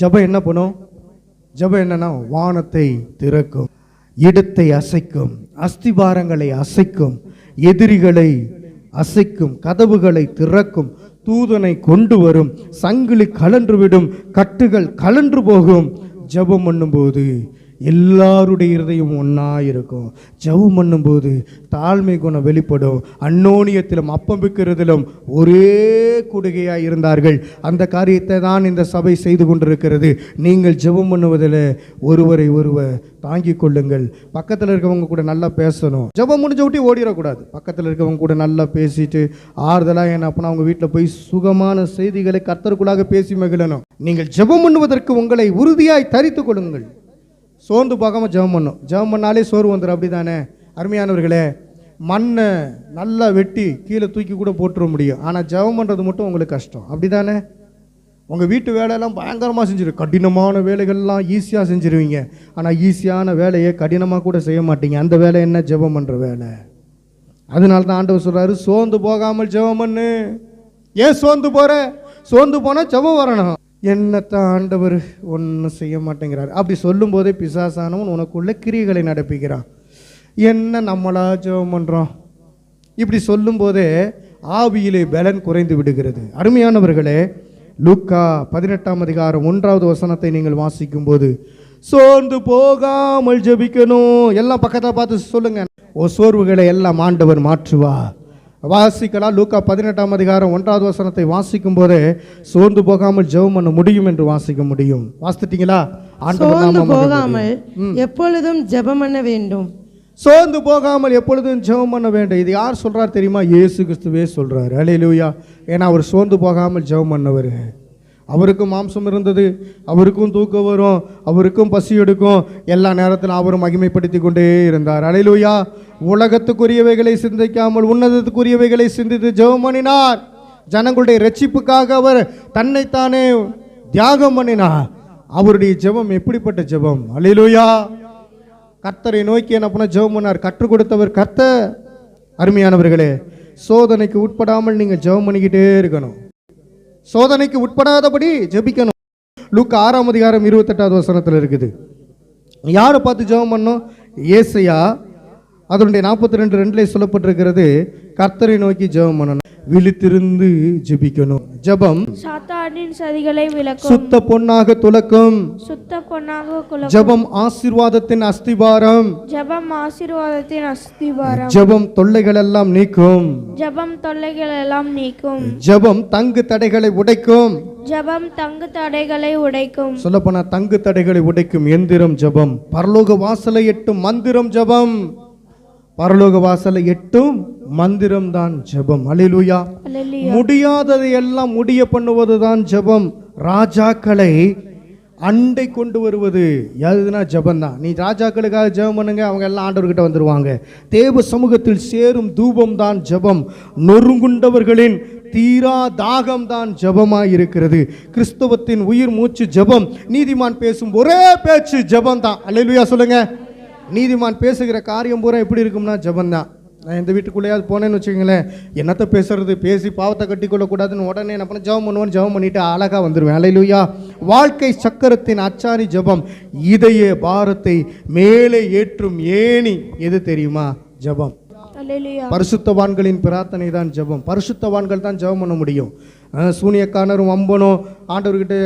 ஜெபம் என்ன பண்ணும்? ஜெபம் என்னன்னா வானத்தை திறக்கும் இடத்தை அசைக்கும் அஸ்திபாரங்களை அசைக்கும் எதிரிகளை அசைக்கும் கதவுகளை திறக்கும் தூதனை கொண்டு வரும் சங்கிலி கலன்றுவிடும் கட்டுகள் கலன்று போகும். ஜெபம் பண்ணும்போது எல்லாருடைய இருதயம் ஒன்றா இருக்கும். ஜெபம் பண்ணும்போது தாழ்மை குணம் வெளிப்படும். அன்னோனியத்திலும் அப்பம் விற்கிறதிலும் ஒரே குடுகையாக இருந்தார்கள். அந்த காரியத்தை தான் இந்த சபை செய்து கொண்டிருக்கிறது. நீங்கள் ஜெபம் பண்ணுவதில் ஒருவரை ஒருவர் தாங்கிக் கொள்ளுங்கள். பக்கத்தில் இருக்கவங்க கூட நல்லா பேசணும். ஜெபம் முடிஞ்ச விட்டு ஓடிடக்கூடாது. பக்கத்தில் இருக்கவங்க கூட நல்லா பேசிட்டு ஆறுதலாக என்ன அப்பனா அவங்க வீட்டில் போய் சுகமான செய்திகளை கத்தருக்குள்ளாக பேசி மகிழணும். நீங்கள் ஜெபம் பண்ணுவதற்கு உங்களை உறுதியாய் தரித்து கொள்ளுங்கள். சோர்ந்து பார்க்காம ஜெபம் பண்ணும். ஜெபம் பண்ணாலே சோறு வந்துடும் அப்படி தானே அருமையானவர்களே மண்ணை நல்லா வெட்டி கீழே தூக்கி கூட போட்டுற முடியும். ஆனால் ஜெபம் பண்ணுறது மட்டும் உங்களுக்கு கஷ்டம். அப்படி தானே உங்கள் வீட்டு வேலையெல்லாம் பயங்கரமாக செஞ்சிரு. கடினமான வேலைகள்லாம் ஈஸியாக செஞ்சுருவீங்க. ஆனால் ஈஸியான வேலையை கடினமாக கூட செய்ய மாட்டீங்க. அந்த வேலை என்ன? ஜெபம் பண்ணுற வேலை. அதனால தான் ஆண்டவர் சொல்கிறாரு சோர்ந்து போகாமல் ஜெபம் பண்ணு. ஏன் சோர்ந்து போகிற சோர்ந்து போனால் ஜெபம் வரணும். என்னத்தான் ஆண்டவர் ஒன்றும் செய்ய மாட்டேங்கிறார். அப்படி சொல்லும்போதே பிசாசானவன் உனக்குள்ள கிரியைகளை நடப்பிக்கிறான். என்ன நம்மளா ஜெபம் பண்ணுறோம் இப்படி சொல்லும்போதே ஆவியிலே பலன் குறைந்து விடுகிறது. அருமையானவர்களே லுக்கா பதினெட்டாம் அதிகாரம் ஒன்றாவது வசனத்தை நீங்கள் வாசிக்கும்போது சோர்ந்து போகாமல் ஜெபிக்கணும். எல்லாம் பக்கத்தில் பார்த்து சொல்லுங்க. ஓ சோர்வுகளை எல்லாம் ஆண்டவர் மாற்றுவா வாசிக்கலாம். லூக்கா பதினெட்டாம் அதிகாரம் ஒன்றாவது வசனத்தை வாசிக்கும் போதே சோர்ந்து போகாமல் ஜெபம் பண்ண முடியும் என்று வாசிக்க முடியும். ஆண்டவர் சோர்ந்து போகாமல் எப்பொழுதும் ஜெபம் பண்ண வேண்டும். சோர்ந்து போகாமல் எப்பொழுதும் ஜெபம் பண்ண வேண்டும். இது யார் சொல்றார் தெரியுமா? இயேசு கிறிஸ்துவே சொல்றாரு. அலையிலூயா ஏன்னா அவர் சோர்ந்து போகாமல் ஜெபம் பண்ணவர். அவருக்கும் மாம்சம் இருந்தது அவருக்கும் தூக்கம் வரும் அவருக்கும் பசி எடுக்கும். எல்லா நேரத்திலும் அவரும் மகிமைப்படுத்தி கொண்டே இருந்தார். அலையிலூயா. உலகத்துக்குரியவைகளை சிந்திக்காமல் உன்னதத்துக்குரியவைகளை சிந்தித்து ஜெபம் பண்ணினார். ஜனங்களுடைய ரட்சிப்புக்காக அவர் தன்னைத்தானே தியாகம் பண்ணினார். அவருடைய ஜெபம் எப்படிப்பட்ட ஜெபம்? அலையிலூயா. கர்த்தரை நோக்கி என்ன பண்ண ஜெபம் பண்ணார்? கற்றுக் கொடுத்தவர் கர்த்த அருமையானவர்களே சோதனைக்கு உட்படாமல் நீங்கள் ஜெபம் பண்ணிக்கிட்டே இருக்கணும். சோதனைக்கு உட்படாதபடி ஜெபிக்கணும். லுக் ஆறாம் அதிகாரம் இருபத்தெட்டாவது வசனத்தில் இருக்குது. யாரை பார்த்து ஜெபம் பண்ணோம்? ஏசையா. அதனுடைய நாற்பத்தி ரெண்டு ரெண்டுலேயே சொல்லப்பட்டிருக்கிறது கர்த்தரை நோக்கி ஜெபம் பண்ணணும். விழித்திருந்து ஜெபிக்கணும். ஜெபம் சாத்தானின் சதிகளை விளக்கும். சுத்த பொன்னாக துலக்கும். சுத்த பொன்னாக குலம் ஜெபம் ஆசீர்வாதத்தின் அஸ்திபாரம். ஜெபம் ஆசீர்வாதத்தின் அஸ்திவாரம் ஜெபம் தொல்லைகள் எல்லாம் நீக்கும். ஜெபம் தொல்லைகள் எல்லாம் நீக்கும். ஜெபம் தங்கு தடைகளை உடைக்கும். ஜெபம் தங்கு தடைகளை உடைக்கும். சொல்லப்போனா தங்கு தடைகளை உடைக்கும் எந்திரம் ஜெபம். பரலோக வாசலை எட்டும் மந்திரம் ஜெபம். பரலோக வாசலை எட்டும் மந்திரம் தான் ஜெபம் அலிலுயா. முடியாததை எல்லாம் முடிய பண்ணுவதுதான் ஜெபம். ராஜாக்களை அண்டை கொண்டு வருவது எதுனா ஜெபம் தான் நீ ராஜாக்களுக்காக ஜெபம் பண்ணுங்க அவங்க எல்லாம் ஆண்டவர்கிட்ட வந்துருவாங்க. தேவ சமூகத்தில் சேரும் தூபம் தான் ஜெபம். நொறுங்குண்டவர்களின் தீரா தாகம் தான் ஜெபமாய் இருக்கிறது. கிறிஸ்தவத்தின் உயிர் மூச்சு ஜெபம். நீதிமான் பேசும் ஒரே பேச்சு ஜெபம் தான் அல்லேலூயா சொல்லுங்க. நீதிமான் பேசுகிற காரியம் பூரா எப்படி இருக்கும்னா ஜெபம் தான் நான் இந்த வீட்டுக்குள்ளேயாவது போனேன்னு வச்சுக்கோங்களேன். என்னத்த பேசுறது? பேசி பாவத்தை கட்டி கொள்ளக்கூடாதுன்னு உடனே என்ன பண்ண? ஜெபம் பண்ணுவேன் ஜெபம் பண்ணிட்டு அழகாக வந்துடுவேன் அலையிலுயா. வாழ்க்கை சக்கரத்தின் அச்சாரி ஜெபம். இதய பாரத்தை மேலே ஏற்றும் ஏணி. எது தெரியுமா? ஜெபம். பரிசுத்தவான்களின் பிரார்த்தனை தான் ஜெபம். பரிசுத்தவான்கள் தான் ஜெபம் பண்ண முடியும். சூனியக்காரரும் அம்பனும் ஆண்டவர்கிட்ட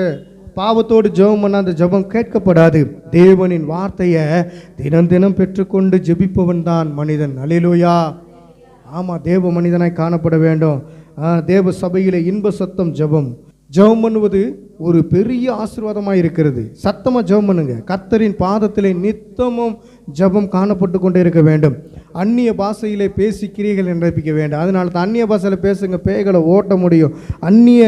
பாவத்தோடு ஜெபம் பண்ண அந்த ஜெபம் கேட்கப்படாது. தேவனின் வார்த்தையை தினம் தினம் பெற்றுக்கொண்டு ஜெபிப்பவன் தான் மனிதன். அலிலுயா ஆமாம் தேவ மனிதனாய் காணப்பட வேண்டும். தேவ சபையில் இன்ப சத்தம் ஜெபம். ஜெபம் பண்ணுவது ஒரு பெரிய ஆசீர்வாதமாக இருக்கிறது. சத்தமாக ஜெபம் பண்ணுங்க. கத்தரின் பாதத்திலே நித்தமும் ஜெபம் காணப்பட்டு கொண்டே இருக்க வேண்டும். அந்நிய பாஷையிலே பேசி கிரியைகள் நிரப்பிக்க வேண்டும். அதனால தான் அந்நிய பாஷையில் பேசுங்க பேய்களை ஓட்ட முடியும். அந்நிய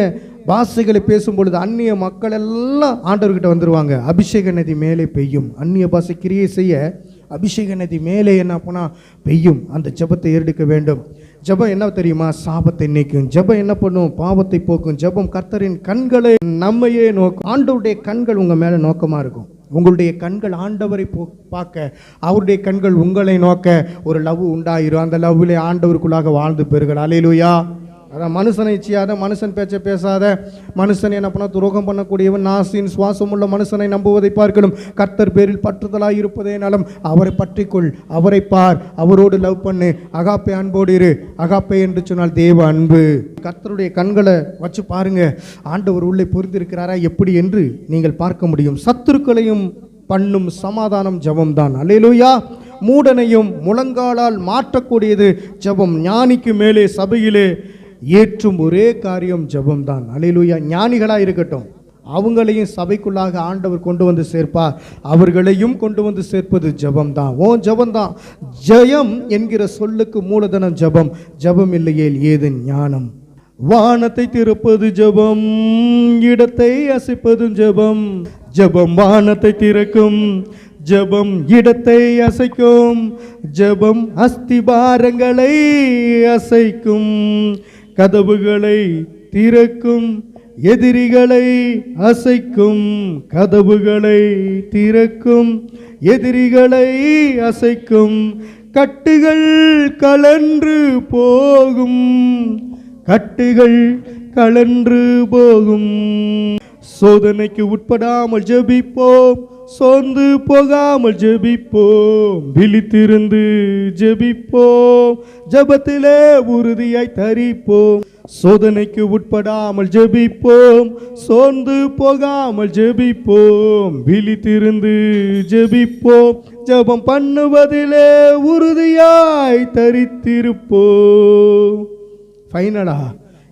பாஷைகளை பேசும்பொழுது அந்நிய மக்கள் எல்லாம் ஆண்டவர்கிட்ட வந்துடுவாங்க அபிஷேக நதி மேலே பெய்யும். அந்நிய பாஷை கிரியை செய்ய அபிஷேக நதி மேலே என்ன பண்ணால் பெய்யும். அந்த ஜெபத்தை ஏறெடுக்க வேண்டும். ஜெபம் என்ன தெரியுமா? சாபத்தை நீக்கும். ஜெபம் என்ன பண்ணும்? பாவத்தை போக்கும். ஜெபம் கர்த்தரின் கண்களை நம்மையே நோக்கும். ஆண்டவருடைய கண்கள் உங்கள் மேலே நோக்கமாக இருக்கும். உங்களுடைய கண்கள் ஆண்டவரை போ பார்க்க. அவருடைய கண்கள் உங்களை நோக்க ஒரு லவ் உண்டாயிரும். அந்த லவ்விலே ஆண்டவருக்குள்ளாக வாழ்ந்து பெறுகள் அலையிலுயா அதான் மனுஷனை செய்யாத மனுஷன் பேச்சை பேசாத மனுஷன் என்ன பண்ண துரோகம் பண்ணக்கூடியவன் நாசின் சுவாசம் உள்ள மனுஷனை நம்புவதை பார்க்கணும். கர்த்தர் பேரில் பற்றுதலாக இருப்பதே நலம். அவரை பற்றிக்கொள் அவரை பார் அவரோடு லவ் பண்ணு அகாப்பை அன்போடு இரு. அகாப்பை என்று சொன்னால் தேவ அன்பு. கர்த்தருடைய கண்களை வச்சு பாருங்க. ஆண்டவர் உள்ளே பொருந்திருக்கிறாரா எப்படி என்று நீங்கள் பார்க்க முடியும். சத்துருக்களையும் பண்ணும் சமாதானம் ஜெபம்தான். அல்லேலூயா. மூடனையும் முழங்காலால் மாற்றக்கூடியது ஜெபம். ஞானிக்கு மேலே சபையிலே ஏற்றும் ஒரே காரியம் ஜபம்தான். அல்லேலூயா ஞானிகளாக இருக்கட்டும். அவங்களையும் சபைக்குள்ளாக ஆண்டவர் கொண்டு வந்து சேர்ப்பார். அவர்களையும் கொண்டு வந்து சேர்ப்பது ஜெபம்தான். ஓ ஜெபம்தான். ஜெயம் என்கிற சொல்லுக்கு மூலதனம் ஜெபம். ஜெபம் இல்லையேல் ஏது ஞானம்? வானத்தை திறப்பது ஜெபம். இடத்தை அசைப்பதும் ஜெபம். ஜெபம் வானத்தை திறக்கும். ஜெபம் இடத்தை அசைக்கும். ஜெபம் அஸ்திபாரங்களை அசைக்கும். கதவுகளை திறக்கும் எதிரிகளை அசைக்கும் கதவுகளை திறக்கும் எதிரிகளை அசைக்கும் கட்டுகள் கலன்று போகும் கட்டுகள் கலன்று போகும். சோதனைக்கு உட்படாமல் ஜெபிப்போம். சோர்ந்து போகாமல் ஜெபிப்போம். விழித்திருந்து ஜெபிப்போம். ஜபத்திலே உறுதியாய் தரிப்போம். சோதனைக்கு உட்படாமல் ஜெபிப்போம். சோர்ந்து போகாமல் ஜெபிப்போம். விழித்திருந்து ஜெபிப்போம். ஜெபம் பண்ணுவதிலே உறுதியாய் தரித்திருப்போம். ஃபைனலா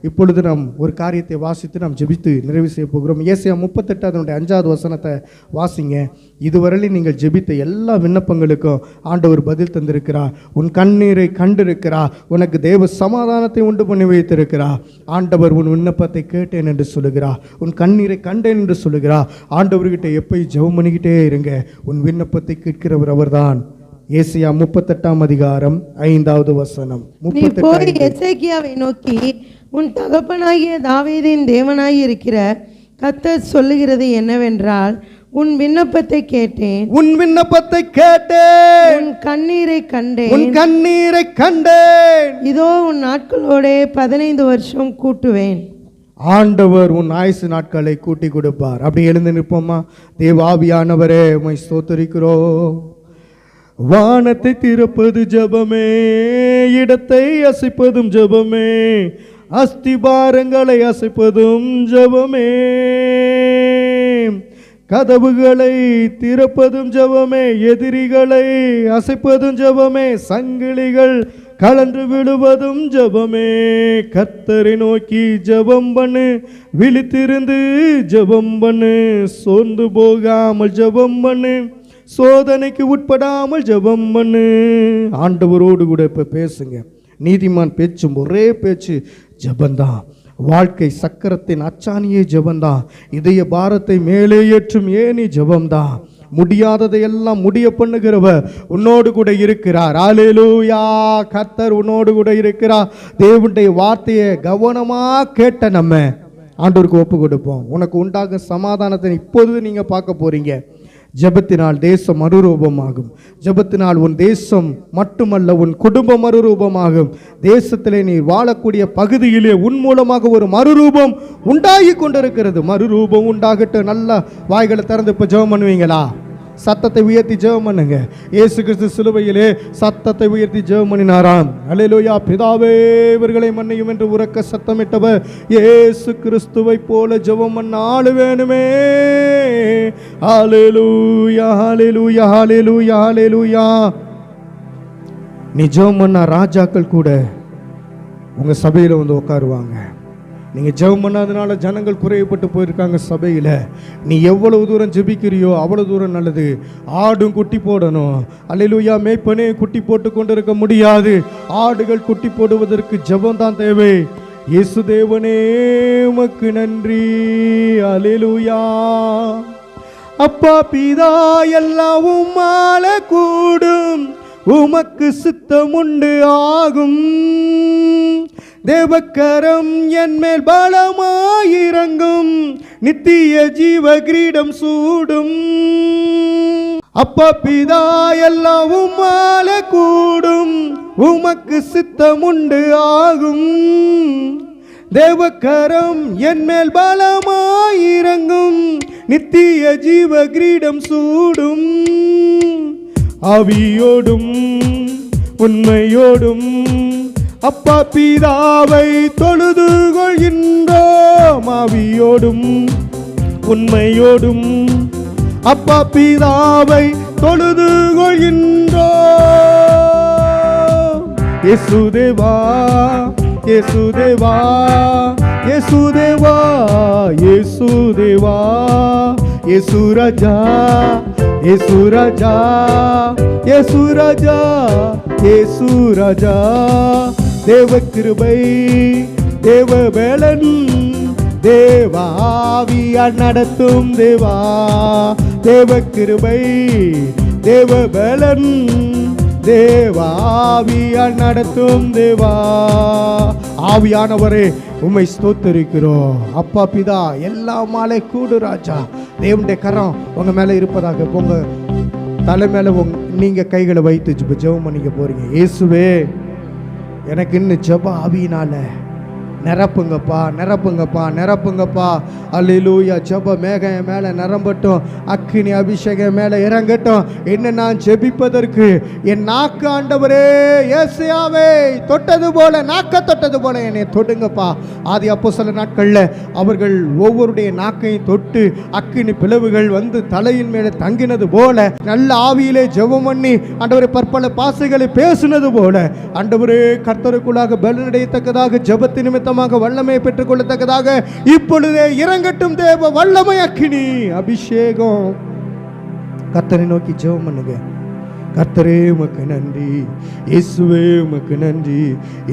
இப்பொழுது நாம் ஒரு காரியத்தை வாசித்து நாம் ஜெபித்து நிறைவு செய்ய போகிறோம். ஏசியா முப்பத்தெட்டு அதனுடைய அஞ்சாவது வசனத்தை வாசிங்க. இதுவரையிலும் நீங்கள் ஜெபித்த எல்லா விண்ணப்பங்களுக்கும் ஆண்டவர் பதில் தந்திருக்கிறார். உன் கண்ணீரை கண்டிருக்கிறார். உனக்கு தேவ சமாதானத்தை உண்டு பண்ணி வைத்திருக்கிறார். ஆண்டவர் உன் விண்ணப்பத்தை கேட்டேன் என்று சொல்லுகிறார். உன் கண்ணீரை கண்டேன் என்று சொல்லுகிறார். ஆண்டவர்கிட்ட எப்பயும் ஜெபம் பண்ணிக்கிட்டே இருங்க. உன் விண்ணப்பத்தை கேட்கிறவர் அவர்தான். ஏசியா முப்பத்தெட்டாம் அதிகாரம் ஐந்தாவது வசனம். நீ முப்பத்தெட்டு போய் எசேக்கியாவை நோக்கி உன் தகப்பனாகிய தாவீதின் தேவனாய் இருக்கிற கர்த்தர் சொல்லுகிறது என்னவென்றால் உன் விண்ணப்பத்தை கேட்டேன். உன் விண்ணப்பத்தை கேட்டேன். உன் கண்ணீரை கண்டேன். உன் கண்ணீரை கண்டேன். இதோ உன் நாட்களோட பதினைந்து வருஷம் கூட்டுவேன். ஆண்டவர் உன் ஆயுசு நாட்களை கூட்டி கொடுப்பார். அப்படி எழுந்து நிற்போமா? தேவாவியானவரே உமை ஸ்தோத்தரிக்கிறோம். வானத்தை திறப்பது ஜபமே இடத்தை அசைப்பதும் ஜபமே அஸ்திபாரங்களை அசைப்பதும் ஜபமே. கதவுகளை திறப்பதும் ஜபமே எதிரிகளை அசைப்பதும் ஜபமே சங்கிலிகள் கலன்று விடுவதும் ஜபமே. கத்தரை நோக்கி ஜபம் பண்ணு விழித்திருந்து ஜபம் பண்ணு சோர்ந்து போகாமல் ஜபம் பண்ணு. சோதனைக்கு உட்படாமல் ஜபம் பண்ணு. ஆண்டவரோடு கூட இப்போ பேசுங்க. நீதிமான் பேச்சும் ஒரே பேச்சு ஜபந்தான். வாழ்க்கை சக்கரத்தின் அச்சாணியே ஜபந்தான். இதய பாரத்தை மேலே ஏற்றும் ஏனி ஜெபம்தான் முடியாததையெல்லாம் முடிய பண்ணுகிறவர் உன்னோடு கூட இருக்கிறார். அலேலூயா கத்தர் உன்னோடு கூட இருக்கிறார். தேவனுடைய வார்த்தையை கவனமாக கேட்ட நம்ம. ஆண்டவருக்கு ஒப்பு கொடுப்போம் உனக்கு உண்டாகும் சமாதானத்தை இப்போது நீங்கள் பார்க்க போறீங்க. ஜெபத்தினால் தேசம் மறுரூபமாகும். ஜெபத்தினால் உன் தேசம் மட்டுமல்ல உன் குடும்பம் மறுரூபமாகும். தேசத்திலே நீ வாழக்கூடிய பகுதியிலே உன் மூலமாக ஒரு மறுரூபம் உண்டாகி கொண்டிருக்கிறது. மறுரூபம் உண்டாகட்டும். நல்ல வாய்களை திறந்து இப்போ ஜெபம் பண்ணுவீங்களா? சத்தத்தை உயர்த்தி ஜெபம் பண்ணுங்க. இயேசு கிறிஸ்து சிலுவையிலே சத்தத்தை உயர்த்தி ஜெபம் பண்ணினாராம். அலையிலோயா பிதாவே இவர்களை மன்னியும் என்று உறக்க சத்தமிட்டவர். இயேசு கிறிஸ்துவை போல ஜெபம் பண்ண ஆளு வேணுமே. ஹalleluya ஹalleluya ஹalleluya ஹalleluya நீ ஜெபம் பண்ண ராஜாக்கள் கூட உங்க சபையில வந்து உட்காருவாங்க. நீங்க ஜெபம் பண்ணாதனால ஜனங்கள் குறையப்பட்டு போயிருக்காங்க சபையில. நீ எவ்வளவு தூரம் ஜெபிக்கிறியோ அவ்வளவு தூரம் நல்லது. ஆடும் குட்டி போடணும். அல்லேலூயா மேய்ப்பனே குட்டி போட்டு கொண்டிருக்க முடியாது. ஆடுகள் குட்டி போடுவதற்கு ஜெபம் தான் தேவை. இயேசு தேவனே உமக்கு நன்றி. அல்லேலூயா அப்பா பிதா எல்லாம் உம்மால கூடும். உமக்கு சித்தம் உண்டு ஆகும். தேவக்கரம் என் மேல் பலமாயிரங்கும் நித்திய ஜீவ கிரீடம் சூடும். அப்பா பிதா எல்லாம் உம்மால கூடும். உமக்கு சித்தம் உண்டு ஆகும். தேவக்கரம் என் மேல் பலமாயிரங்கும் நித்திய ஜீவ கிரீடம் சூடும் ஆவியோடும் உண்மையோடும். அப்பா பிதாவை தொழுது கொள்கின்றோம் ஆவியோடும் உண்மையோடும். அப்பா பிதாவை தொழுது கொள்கின்றோம். இயேசுதேவா இயேசுதேவா இயேசுதேவா இயேசுதேவா இயேசு ராஜா இயேசு ராஜா இயேசு ராஜா இயேசு ராஜா தேவ கிருபை தேவ வேலன் தேவாவியா நடத்தும் தேவா. தேவ கிருபை தேவ பலன் தேவாவியா நடத்தும் தேவா. ஆவியானவரே உண்மை ஸ்தோத்தரிக்கிறோம். அப்பா பிதா எல்லா மாலை கூடு ராஜா. தேவனுடைய கரம் உங்க மேல இருப்பதாக உங்க தலை மேல உங் நீங்க கைகளை வைத்து ஜெபம் பண்ணிக்க போறீங்க. இயேசுவே எனக்கு இன்னும் ஜெப ஆவியினால நிரப்புங்கப்பா நிரப்புங்கப்பா நிரப்புங்கப்பா. அல்லூயா ஜெப மேகம் என் மேலே நிரம்பட்டும். அக்கினி அபிஷேகம் மேலே இறங்கட்டும். என்ன நான் ஜெபிப்பதற்கு என் நாக்கு ஆண்டவரே ஏசியாவே தொட்டது போல நாக்க தொட்டது போல என்னை தொடுங்கப்பா. ஆதி அப்போ சில நாட்களில் அவர்கள் ஒவ்வொருடைய நாக்கையும் தொட்டு அக்கினி பிளவுகள் வந்து தலையின் மேலே தங்கினது போல நல்ல ஆவியிலே ஜெபம் பண்ணி ஆண்டவரை பற்பல பாசைகளை பேசினது போல ஆண்டவரே கர்த்தருக்குள்ளாக பலனடையத்தக்கதாக ஜெபத்து மூலமாக வல்லமை பெற்றுக்கொள்ளத்தக்கதாக இப்பொழுதே இறங்கட்டும் தேவ வல்லமை அக்கினி அபிஷேகம். கத்தனை நோக்கி ஜெபம் பண்ணுங்க. கர்த்தரே உமக்கு நன்றி. இயேசுவே உமக்கு நன்றி.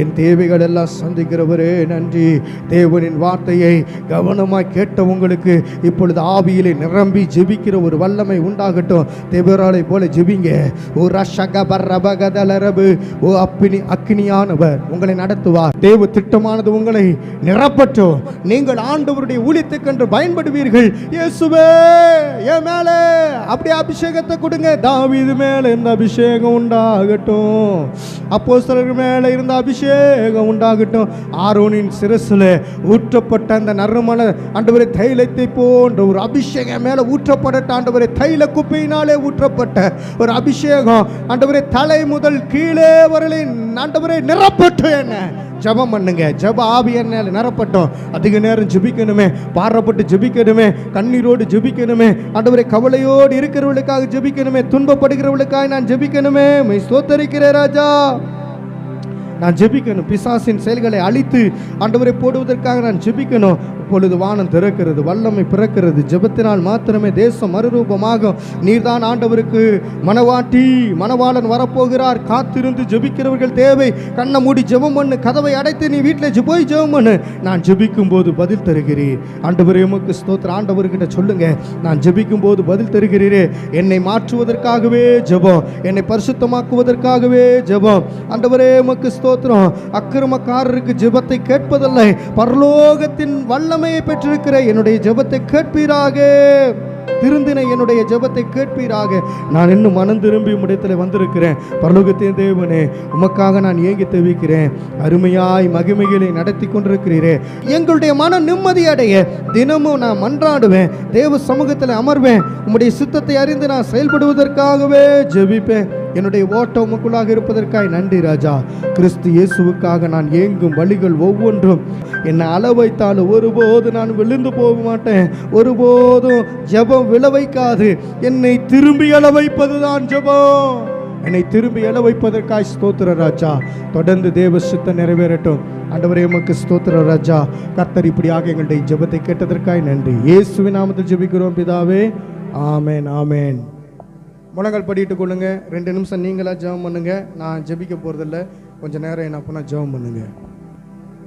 என் தேவைகள் எல்லாம் சந்திக்கிறவரே நன்றி. தேவனின் வார்த்தையை கவனமாக கேட்ட உங்களுக்கு இப்பொழுது ஆவியிலே நிரம்பி ஜெபிக்கிற ஒரு வல்லமை உண்டாகட்டும். தேவராளை போல ஜெபிங்க. ஓ ரஷக பரபகதலரபு ஓ அப்பினி அக்னியானவர் உங்களை நடத்துவார். தேவ திட்டமானது உங்களை நிரப்பட்டும். நீங்கள் ஆண்டவருடைய ஊழியத்துக்கென்று பயன்படுவீர்கள். இயேசுவே என் மேலே அப்படியே அபிஷேகத்தை கொடுங்க. தாவீது மேலே இருந்த அபிஷேகம் உண்டாகட்டும். அப்போ சிலருக்கு மேலே இருந்த அபிஷேகம் உண்டாகட்டும். ஆரோனின் சிரசில் ஊற்றப்பட்ட அந்த நறுமண ஆண்டவரை தைலத்தை போன்ற ஒரு அபிஷேகம் மேலே ஊற்றப்பட்ட ஆண்டவரை தைல குப்பையினாலே ஊற்றப்பட்ட ஒரு அபிஷேகம். ஆண்டவரை தலை முதல் கீழே வரலை ஆண்டவரை நிரப்பட்டு என்ன? ஜெபம் பண்ணுங்க. ஜப ஆவி நிரப்பட்டோம். அதிக நேரம் ஜெபிக்கணுமே. பாரப்பட்டு ஜெபிக்கணுமே. கண்ணீரோடு ஜெபிக்கணுமே. ஆண்டவரை கவலையோடு இருக்கிறவர்களுக்காக ஜெபிக்கணுமே. துன்பப்படுகிறவர்களுக்காக நான் ஜெபிக்கணுமே. மை ஸ்தோத்தரிக்கிறேன் ராஜா. நான் ஜெபிக்கணும். பிசாசின் செயல்களை அழித்து ஆண்டவரை போடுவதற்காக நான் ஜெபிக்கணும். இப்பொழுது வானம் திறக்கிறது வல்லமை பிறக்கிறது. ஜெபத்தினால் மாத்திரமே தேசம் மறுரூபமாகும் நீர்தான் ஆண்டவருக்கு மனவாட்டி மணவாளன் வரப்போகிறார். காத்திருந்து ஜெபிக்கிறவர்கள் தேவை. கண்ணை மூடி ஜெபம் பண்ணு கதவை அடைத்து நீ வீட்டில் போய் ஜெபம் பண்ணு. நான் ஜெபிக்கும் போது பதில் தருகிறேன் ஆண்டவரே உமக்கு ஸ்தோத்திர ஆண்டவர்கிட்ட சொல்லுங்க. நான் ஜெபிக்கும் போது பதில் தருகிறீரே. என்னை மாற்றுவதற்காகவே ஜெபம். என்னை பரிசுத்தமாக்குவதற்காகவே ஜெபம். ஆண்டவரே உமக்கு ஸ்தோத்திரம். அக்கிரமக்காரருக்கு ஜெபத்தை கேட்பதில்லை. பரலோகத்தின் வல்லமையை பெற்றிருக்கிற என்னுடைய ஜெபத்தை கேட்பீராக. திருந்தின என்னுடைய ஜெபத்தை கேட்பீராக. நான் இன்னும் மனம் திரும்பி உம்மிடத்தில் வந்திருக்கிறேன். பரலோகத்தின் தேவனே உமக்காக நான் ஏங்கி தவிக்கிறேன். அருமையாய் மகிமைகளை நடத்தி கொண்டிருக்கிறீரே. எங்களுடைய மன நிம்மதி அடைய தினமும் நான் மன்றாடுவேன். தேவ சமூகத்தில் அமர்வேன். உம்முடைய சித்தத்தை அறிந்து நான் செயல்படுவதற்காகவே ஜெபிப்பேன். என்னுடைய ஓட்டம் உமக்குள்ளாக இருப்பதற்காய் நன்றி ராஜா. கிறிஸ்து இயேசுவுக்காக நான் ஏங்கும் வழிகள் ஒவ்வொன்றும். என்னை அளவைத்தாலும் ஒருபோது நான் விழுந்து போக மாட்டேன். ஒருபோதும் ஜெபம் விழ வைக்காது என்னை திரும்பி அள வைப்பதுதான் ஜெபம். என்னை திரும்பி எழ வைப்பதற்காய் ஸ்தோத்திர ராஜா. தொடர்ந்து தேவ சித்தம் நிறைவேறட்டும். ஆண்டவரே உமக்கு ஸ்தோத்திர ராஜா. கர்த்தர் இப்படியாக எங்களுடைய ஜெபத்தை கேட்டதற்காய் நன்றி. இயேசுவின் நாமத்தில் ஜெபிக்கிறோம் பிதாவே. ஆமேன் ஆமேன். முழங்கால் படிட்டு கொள்ளுங்க. ரெண்டு நிமிஷம் நீங்களா ஜெபம் பண்ணுங்க. நான் ஜெபிக்க போகிறதில்ல கொஞ்சம் நேரம் என்ன பண்ணால் ஜெபம் பண்ணுங்க.